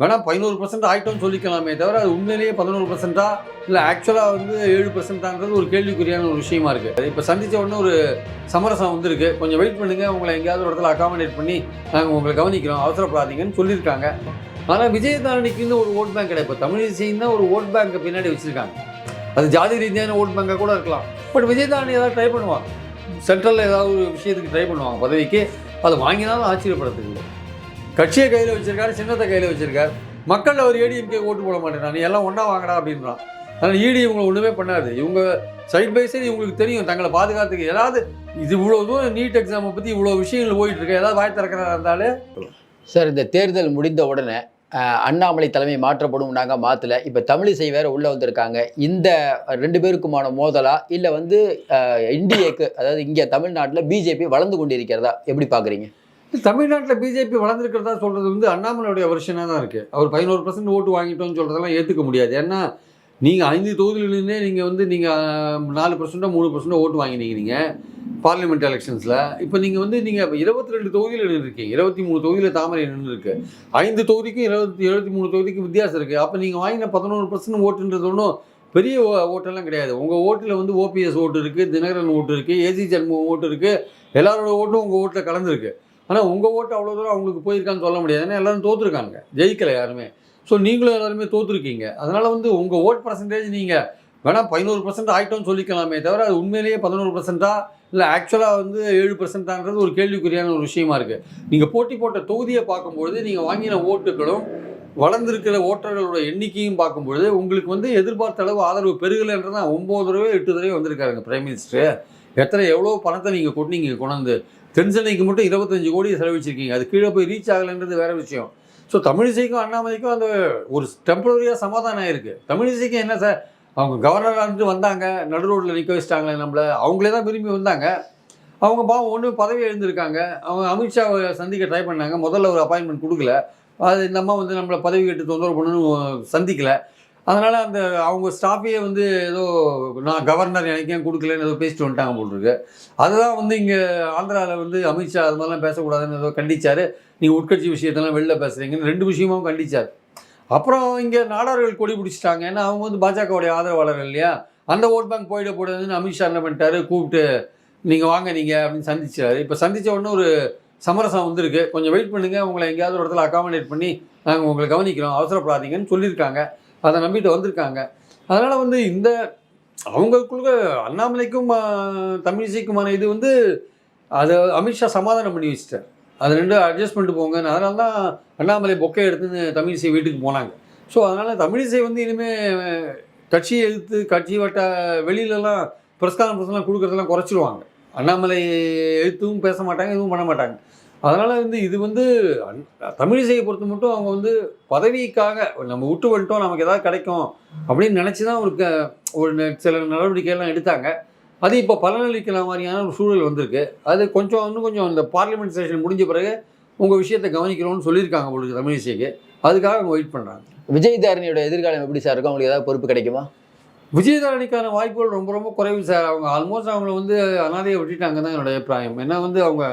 வேணா பதினோரு பர்சன்ட் ஆகிட்டோம்னு சொல்லிக்கலாமே தவிர அது உண்மையிலேயே பதினோரு பர்சன்ட்டா இல்லை ஆக்சுவலாக வந்து ஏழு பர்சன்ட்டாங்கிறது ஒரு கேள்விக்குறியான ஒரு விஷயமா இருக்குது இப்போ சந்தித்த உடனே ஒரு சமரசம் வந்திருக்கு. கொஞ்சம் வெயிட் பண்ணுங்கள் உங்களை எங்கேயாவது ஒரு இடத்துல அகாமடேட் பண்ணி நாங்கள் உங்களை கவனிக்கிறோம். அவசரப்படாதீங்கன்னு சொல்லியிருக்காங்க. ஆனால் விஜயதாரணிக்குன்னு ஒரு ஓட் பேங்க் கிடையாது. இப்போ தமிழிசைன்னு தான் ஒரு ஓட் பேங்க்கை பின்னாடி வச்சுருக்காங்க. அது ஜாதி ரீதியான ஓட் பேங்காக கூட இருக்கலாம். பட் விஜயதாரணி ஏதாவது ட்ரை பண்ணுவாங்க சென்ட்ரலில் ஏதாவது ஒரு விஷயத்துக்கு ட்ரை பண்ணுவாங்க பதவிக்கு. அது வாங்கினாலும் ஆச்சரியப்படுறதுக்கு இல்லை. கட்சியை கையில் வச்சிருக்காரு சின்னத்தை கையில் வச்சிருக்காரு. மக்கள் அவர் ஏடிஎம்கே ஓட்டு போட மாட்டேன் நீ எல்லாம் ஒன்றா வாங்கடா அப்படின்றான் அதனால் இடி இவங்களை ஒன்றுமே பண்ணாது. இவங்க சைட் பை சைடு இவங்களுக்கு தெரியும். தங்களை பாதுகாத்துக்கு ஏதாவது இது இவ்வளோ தூரம் நீட் எக்ஸாமை பற்றி இவ்வளோ விஷயங்கள் போயிட்டு இருக்கு. ஏதாவது வாய் திறக்கிறதா இருந்தாலே. சார் இந்த தேர்தல் முடிந்த உடனே அண்ணாமலை தலைமை மாற்றப்படும் நாங்கள் மாற்றல இப்போ தமிழிசை வேறு உள்ளே வந்திருக்காங்க. இந்த ரெண்டு பேருக்குமான மோதலா? இல்லை வந்து இந்தியக்கு அதாவது இங்கே தமிழ்நாட்டில் பிஜேபி வளர்ந்து கொண்டிருக்கிறதா? எப்படி பார்க்குறீங்க தமிழ்நாட்டில் பிஜேபி வளர்ந்துருக்கிறதா சொல்கிறது வந்து அண்ணாமலையுடைய வருஷனாக தான் இருக்குது அவர் பதினோரு பர்சன்ட் ஓட்டு வாங்கிட்டோம்னு சொல்கிறதெல்லாம் ஏற்றுக்க முடியாது. ஏன்னா நீங்கள் ஐந்து தொகுதிகளிலே நீங்கள் வந்து நீங்கள் நாலு பர்சன்ட்டோ மூணு பர்சன்ட்டோ ஓட்டு வாங்கினீங்க நீங்கள் பார்லிமெண்ட் எலெக்ஷன்ஸில் இப்போ நீங்கள் வந்து நீங்கள் இருபத்தி ரெண்டு தொகுதியில் நின்றுருக்கீங்க இருபத்தி மூணு தொகுதியில் தாமரை நின்றுருக்கு ஐந்து தொகுதிக்கும் இருபத்தி எழுபத்தி மூணு தொகுதிக்கும் வித்தியாசம் இருக்குது அப்போ நீங்கள் வாங்கின பதினோரு பர்சன்ட் ஓட்டுன்றது ஒன்றும் பெரிய ஓ- ஓட்டெல்லாம் கிடையாது. உங்கள் ஓட்டில் வந்து ஓபிஎஸ் ஓட்டு இருக்குது தினகரன் ஓட்டு இருக்குது ஏசி ஜென்மோ ஓட்டு இருக்குது எல்லாரோட ஓட்டும் உங்கள் ஓட்டில் கலந்துருக்கு. ஆனால் உங்கள் ஓட்டு அவ்வளோ தூரம் அவங்களுக்கு போயிருக்கான்னு சொல்ல முடியாது. ஏன்னா எல்லோரும் தோற்றுருக்காங்க ஜெயிக்கலை யாருமே. ஸோ நீங்களும் எல்லாருமே தோற்றுருக்கீங்க அதனால் வந்து உங்கள் ஓட் பர்சன்டேஜ் நீங்கள் வேணால் பதினோரு பர்சன்ட் ஆகிட்டோம்னு சொல்லிக்கலாமே தவிர அது உண்மையிலேயே பதினோரு பர்சன்ட்டா இல்லை ஆக்சுவலாக வந்து ஏழு பர்சன்டான்றது ஒரு கேள்விக்குறியான ஒரு விஷயமா இருக்குது நீங்கள் போட்டி போட்ட தொகுதியை பார்க்கும்பொழுது நீங்கள் வாங்கின ஓட்டுகளும் வளர்ந்துருக்கிற ஓட்டர்களோட எண்ணிக்கையும் பார்க்கும்பொழுது உங்களுக்கு வந்து எதிர்பார்த்த அளவு ஆதரவு பெருகலைன்றதான் ஒம்பது தடவை எட்டு தடவை வந்திருக்காருங்க பிரைம் மினிஸ்டர் எத்தனை எவ்வளோ பணத்தை நீங்கள் கொட்டினீங்க கொண்டாந்து தென்சென்னைக்கு மட்டும் இருபத்தஞ்சு கோடி செலவிச்சிருக்கீங்க அது கீழே போய் ரீச் ஆகலைன்றது வேற விஷயம். ஸோ தமிழிசைக்கும் அண்ணாமலைக்கும் அந்த ஒரு டெம்பரரியாக சமாதானம் ஆயிருக்கு. தமிழிசைக்கும் என்ன சார்? அவங்க கவர்னராக இருந்து வந்தாங்க. நடு ரோட்டில் நிற்க வச்சிட்டாங்களே நம்மளை. அவங்களே தான் விரும்பி வந்தாங்க. அவங்க பாவம் ஒன்று பதவி எழுந்திருக்காங்க அவங்க அமித்ஷாவை சந்திக்க ட்ரை பண்ணாங்க. முதல்ல ஒரு அப்பாயின்மெண்ட் கொடுக்கல. அது இந்த அம்மா வந்து நம்மளை பதவி கேட்டு தொந்தரவு பண்ணணும்னு சந்திக்கலை. அதனால் அந்த அவங்க ஸ்டாஃபையே வந்து ஏதோ நான் கவர்னர் எனக்கு ஏன் கொடுக்கலன்னு ஏதோ பேசிட்டு வந்துட்டாங்க போல் இருக்கு அதுதான் வந்து இங்கே ஆந்திராவில் வந்து அமித்ஷா அது மாதிரிலாம் பேசக்கூடாதுன்னு ஏதோ கண்டிச்சார். நீங்கள் உட்கட்சி விஷயத்தெல்லாம் வெளில பேசுகிறீங்கன்னு ரெண்டு விஷயமும் கண்டிச்சார். அப்புறம் இங்கே நாடார்கள் கொடி பிடிச்சிட்டாங்க. ஏன்னா அவங்க வந்து பாஜகவுடைய ஆதரவாளர்கள் இல்லையா? அந்த ஓட் பேங்க் போயிட போடுறதுன்னு அமித்ஷா என்ன பண்ணிட்டாரு? கூப்பிட்டு நீங்கள் வாங்க நீங்கள் அப்படின்னு சந்திச்சார். இப்போ சந்தித்த உடனே ஒரு சமரசம் வந்திருக்கு. கொஞ்சம் வெயிட் பண்ணுங்கள் உங்களை எங்கேயாவது ஒரு இடத்துல அகாமடேட் பண்ணி நாங்கள் உங்களை கவனிக்கிறோம். அவசரப்படாதீங்கன்னு சொல்லியிருக்காங்க. அதை நம்பிட்டு வந்திருக்காங்க. அதனால் வந்து இந்த அவங்களுக்குள்ள அண்ணாமலைக்கும் தமிழிசைக்குமான இது வந்து அதை அமித்ஷா சமாதானம் பண்ணி வச்சுட்டார். அது ரெண்டும் அட்ஜஸ்ட் பண்ணிட்டு போங்கன்னு அதனால தான் அண்ணாமலை பொக்கை எடுத்துன்னு தமிழிசை வீட்டுக்கு போனாங்க. ஸோ அதனால் தமிழிசை வந்து இனிமேல் கட்சியை எதிர்த்து கட்சி வட்ட வெளியிலலாம் ப்ரெஸ் கான்ஃபரன்ஸ்லாம் கொடுக்குறதெல்லாம் குறைச்சிருவாங்க. அண்ணாமலை எழுத்தும் பேச மாட்டாங்க எதுவும் பண்ண மாட்டாங்க. அதனால் வந்து இது வந்து தமிழிசையை பொறுத்த மட்டும் அவங்க வந்து பதவிக்காக நம்ம விட்டு வந்துட்டோம் நமக்கு ஏதாவது கிடைக்கும் அப்படின்னு நினச்சி தான் ஒரு ஒரு சில நடவடிக்கைகள்லாம் எடுத்தாங்க. அது இப்போ பலனளிக்கிற மாதிரியான ஒரு சூழல் வந்திருக்கு. அது கொஞ்சம் இன்னும் கொஞ்சம் இந்த பார்லிமெண்ட் செஷன் முடிஞ்ச பிறகு உங்கள் விஷயத்தை கவனிக்கிறோம்னு சொல்லியிருக்காங்க உங்களுக்கு தமிழிசைக்கு. அதுக்காக அவங்க வெயிட் பண்ணுறாங்க விஜய் தாரணியோட எதிர்காலம் எப்படி சார் இருக்கும்? அவங்களுக்கு ஏதாவது பொறுப்பு கிடைக்குமா? விஜயதாரணிக்கான வாய்ப்புகள் ரொம்ப ரொம்ப குறைவு சார். அவங்க ஆல்மோஸ்ட் அவங்கள வந்து அனாதையை விட்டுட்டாங்க தான் என்னோட அபிப்பிராயம். ஏன்னா வந்து அவங்க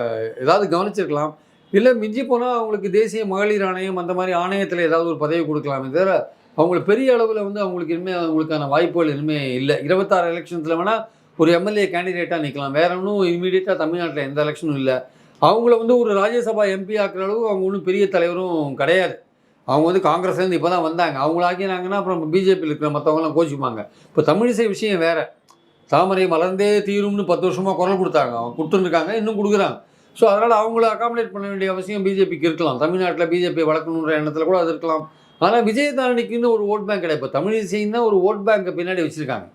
ஏதாவது கவனிச்சிருக்கலாம். இல்லை மிஞ்சி போனால் அவங்களுக்கு தேசிய மகளிர் ஆணையம் அந்த மாதிரி ஆணையத்தில் ஏதாவது ஒரு பதவி கொடுக்கலாமே தவிர அவங்களுக்கு பெரிய அளவில் வந்து அவங்களுக்கு இனிமேல் அவங்களுக்கான வாய்ப்புகள் இனிமேல் இல்லை. இருபத்தாறு எலெக்ஷன்ஸில் வேணால் ஒரு எம்எல்ஏ கேண்டிடேட்டாக நிற்கலாம் வேற ஒன்றும் இமீடியட்டாக தமிழ்நாட்டில் எந்த எலெக்ஷனும் இல்லை. அவங்கள வந்து ஒரு ராஜ்யசபா எம்பி ஆக்குற அளவு அவங்க ஒன்றும் பெரிய தலைவரும் கிடையாது. அவங்க வந்து காங்கிரஸ்லேருந்து இப்போ தான் வந்தாங்க. அவங்களாக்கினாங்கன்னா அப்புறம் பிஜேபியில் இருக்கிற மற்றவங்களாம் கோச்சிப்பாங்க. இப்போ தமிழிசை விஷயம் வேறு. தாமரை மலர்ந்தே தீரும்னு பத்து வருஷமாக குரல் கொடுத்தாங்க. அவங்க கொடுத்துருக்காங்க இன்னும் கொடுக்குறாங்க. ஸோ அதனால் அவங்கள அகாமடேட் பண்ண வேண்டிய அவசியம் பிஜேபிக்கு இருக்கலாம். தமிழ்நாட்டில் பிஜேபி வளர்க்கணுன்ற எண்ணத்தில் கூட அது இருக்கலாம். ஆனால் விஜயதாரணிக்குன்னு ஒரு ஓட் பேங்க் கிடையாது. இப்போ தமிழிசைன்னு தான் ஒரு ஓட் பேங்கை பின்னாடி வச்சுருக்காங்க.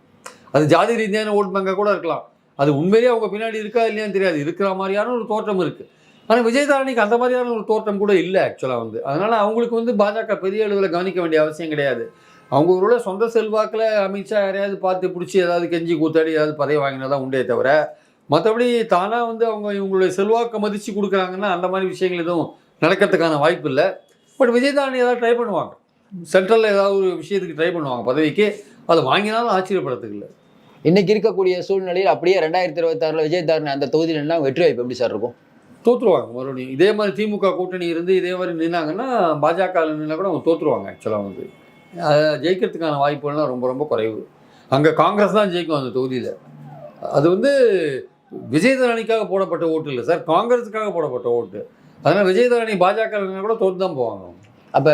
அது ஜாதி ரீதியான ஓட் பேங்காக கூட இருக்கலாம். அது உண்மையிலேயே அவங்க பின்னாடி இருக்கா இல்லையான்னு தெரியாது. இருக்கிற மாதிரியான ஒரு தோற்றம் இருக்குது ஆனால் விஜயதாரணிக்கு அந்த மாதிரியான ஒரு தோற்றம் கூட இல்லை ஆக்சுவலாக வந்து. அதனால் அவங்களுக்கு வந்து பாஜக பெரிய அளவில் கவனிக்க வேண்டிய அவசியம் கிடையாது. அவங்க ஊரில் சொந்த செல்வாக்கில் அமித்ஷா யாரையாவது பார்த்து பிடிச்சி ஏதாவது கெஞ்சி கூத்தாடி ஏதாவது பதவி வாங்கினா தான் உண்டே தவிர மற்றபடி தானாக வந்து அவங்க இவங்களுடைய செல்வாக்கை மதித்து கொடுக்குறாங்கன்னா அந்த மாதிரி விஷயங்கள் எதுவும் நடக்கிறதுக்கான வாய்ப்பு இல்லை. பட் விஜயதாரணி ஏதாவது ட்ரை பண்ணுவாங்க. சென்ட்ரலில் ஏதாவது ஒரு விஷயத்துக்கு ட்ரை பண்ணுவாங்க பதவிக்கு. அதை வாங்கினாலும் ஆச்சரியப்படுறதுக்கு இல்லை. இன்றைக்கி இருக்கக்கூடிய சூழ்நிலையில் அப்படியே ரெண்டாயிரத்தி இருபத்தாறில் விஜயதாரணி அந்த தொகுதியிலாம் வெற்றி வாய்ப்பு எப்படி சார் இருக்கும்? தோற்றுருவாங்க மறுபடியும். இதே மாதிரி திமுக கூட்டணி இருந்து இதே மாதிரி நின்னாங்கன்னா பாஜக நின்னா கூட அவங்க தோற்றுருவாங்க ஆக்சுவலாக வந்து. ஜெயிக்கிறதுக்கான வாய்ப்புகள்லாம் ரொம்ப ரொம்ப குறைவு. அங்கே காங்கிரஸ் தான் ஜெயிக்கும் அந்த தொகுதியில். அது வந்து விஜயதரணிக்காக போடப்பட்ட ஓட்டு இல்லை சார். காங்கிரஸுக்காக போடப்பட்ட ஓட்டு. அதனால் விஜயதரணி பாஜக கூட தோற்று தான் போவாங்க அப்போ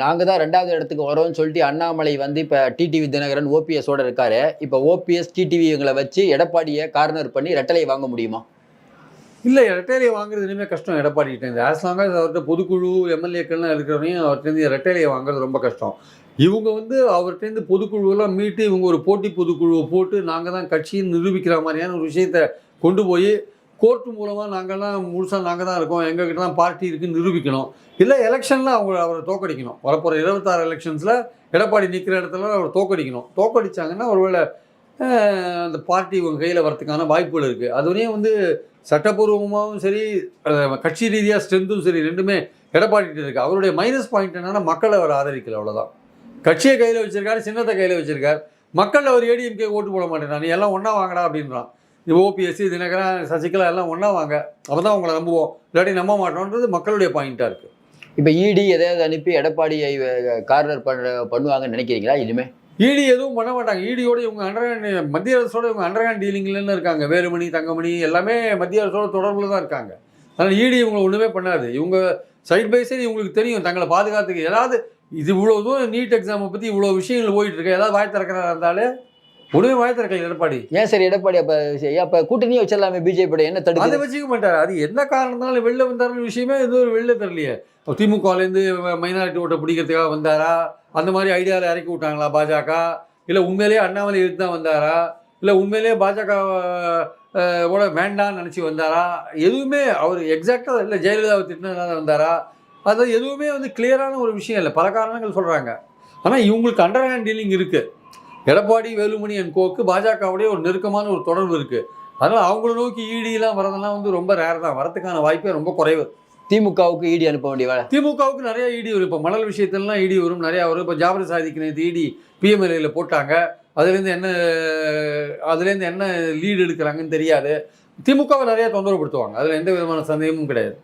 நாங்கள் தான் ரெண்டாவது இடத்துக்கு வரோம்னு சொல்லிட்டு அண்ணாமலை வந்து இப்போ டிடிவி தினகரன் ஓபிஎஸோடு இருக்காரு. இப்போ ஓபிஎஸ் டிடிவி இவங்களை வச்சு எடப்பாடியை கார்னர் பண்ணி ரெட்டலை வாங்க முடியுமா? இல்லை ரெட்டையிலையை வாங்குறது இனிமேல் கஷ்டம். எடப்பாடிக்கிட்ட இருந்து. ஆஸ் லாங் அவர்கிட்ட பொதுக்குழு எம்எல்ஏக்கள்லாம் இருக்கிறவனையும் அவர்கிட்டருந்து ரெட்டையிலையை வாங்குறது ரொம்ப கஷ்டம். இவங்க வந்து அவர்கிட்டருந்து பொதுக்குழுவெல்லாம் மீட்டு இவங்க ஒரு போட்டி பொதுக்குழுவை போட்டு நாங்கள் தான் கட்சின்னு நிரூபிக்கிற மாதிரியான ஒரு விஷயத்தை கொண்டு போய் கோர்ட்டு மூலமாக நாங்கள்லாம் முழுசாக நாங்கள் தான் இருக்கோம். எங்ககிட்ட தான் பார்ட்டி இருக்குன்னு நிரூபிக்கணும். இல்லை எலெக்ஷனில் அவங்க அவரை தோக்கடிக்கணும். வரப்போகிற இருபத்தாறு எலெக்ஷன்ஸில் எடப்பாடி நிற்கிற இடத்துல அவர் தோக்கடிக்கணும். தோக்கடிச்சாங்கன்னா ஒருவேளை அந்த பார்ட்டி இவங்க கையில் வரதுக்கான வாய்ப்புகள் இருக்குது அதுவரையும் வந்து சட்டப்பூர்வமாகவும் சரி கட்சி ரீதியாக ஸ்ட்ரென்த்தும் சரி ரெண்டுமே எடப்பாடிட்டு இருக்கு. அவருடைய மைனஸ் பாயிண்ட் என்னென்னா மக்களை அவர் ஆதரிக்கல அவ்வளோதான் கட்சியை கையில் வச்சிருக்காரு சின்னத்தை கையில் வச்சிருக்கார். மக்கள் அவர் ஏடிஎம்கே ஓட்டு போட மாட்டேன் நீ எல்லாம் ஒன்றா வாங்கடா அப்படின்றான். ஓபிஎஸ்சி தினகரன் சசிகலா எல்லாம் ஒன்றா வாங்க. அப்போ தான் உங்களை நம்புவோம். இல்லாட்டி நம்ப மாட்டோன்றது மக்களுடைய பாயிண்ட்டாக இருக்குது இப்போ இடி எதையாவது அனுப்பி எடப்பாடியை கார்னர் பண்ண பண்ணுவாங்கன்னு நினைக்கிறீங்களா? இனிமேல் இடி எதுவும் பண்ண மாட்டாங்க. இடியோட இவங்க அண்டர்ஹேண்ட் மத்திய அரசோட இவங்க அண்டர்ஹேண்ட் டீலிங்லன்னு இருக்காங்க. வேலுமணி தங்கமணி எல்லாமே மத்திய அரசோட தொடர்பில் தான் இருக்காங்க. அதனால் இடி இவங்களை ஒன்றுமே பண்ணாது. இவங்க சைட் பை சைடு இவங்களுக்கு தெரியும். தங்களை பாதுகாத்துக்கு ஏதாவது இது இவ்வளோ தூரம் நீட் எக்ஸாமை பற்றி இவ்வளோ விஷயங்கள் போயிட்டுருக்கு ஏதாவது வாய் திறக்கிறதா இருந்தாலே வாய் திறக்கல எடப்பாடி. ஏன் சரி எடப்பாடி அப்போ அப்போ கூட்டணியே வச்சிடலாமே பிஜேபியோட என்ன அதை தடுக்குது வச்சுக்க மாட்டார். அது என்ன காரணத்தினால வெளில வந்தாருன்னு விஷயமே இது ஒரு வெளில தெரியலையே. திமுகலேருந்து மைனாரிட்டி ஓட்டை பிடிக்கிறதுக்காக வந்தாரா? அந்த மாதிரி ஐடியாவில் இறக்கி விட்டாங்களா பாஜக? இல்லை உண்மையிலேயே அண்ணாமலை எடுத்து தான் வந்தாரா? இல்லை உண்மையிலேயே பாஜக ஓட வேண்டாம்னு நினச்சி வந்தாரா? எதுவுமே அவர் எக்ஸாக்டாக இல்லை ஜெயலலிதாவை திட்டினதுனால வந்தாரா? அது எதுவுமே வந்து கிளியரான ஒரு விஷயம் இல்லை. பல காரணங்கள் சொல்கிறாங்க ஆனால் இவங்களுக்கு அண்டர் ஹேண்ட் டீலிங் இருக்குது எடப்பாடி வேலுமணி அண்ட் கோக்கு பாஜகவுடைய ஒரு நெருக்கமான ஒரு தொடர்பு இருக்குது அதனால் அவங்கள நோக்கி ஈடிலாம் வரதெல்லாம் வந்து ரொம்ப ரேர் தான். வரதுக்கான வாய்ப்பே ரொம்ப குறைவு. திமுகவுக்கு இடி அனுப்ப வேண்டிய வேலை. திமுகவுக்கு நிறைய இடி வரும். இப்போ மணல் விஷயத்துலலாம் இடி வரும். நிறையா வரும். இப்போ ஜாபர் சாதிக்கு நேற்று இடி பிஎம்எல்ஏல போட்டாங்க. அதுலேருந்து என்ன அதுலேருந்து என்ன லீடு எடுக்கிறாங்கன்னு தெரியாது. திமுகவை நிறைய தொந்தரவுப்படுத்துவாங்க அதில் எந்த விதமான சந்தேகமும் கிடையாது.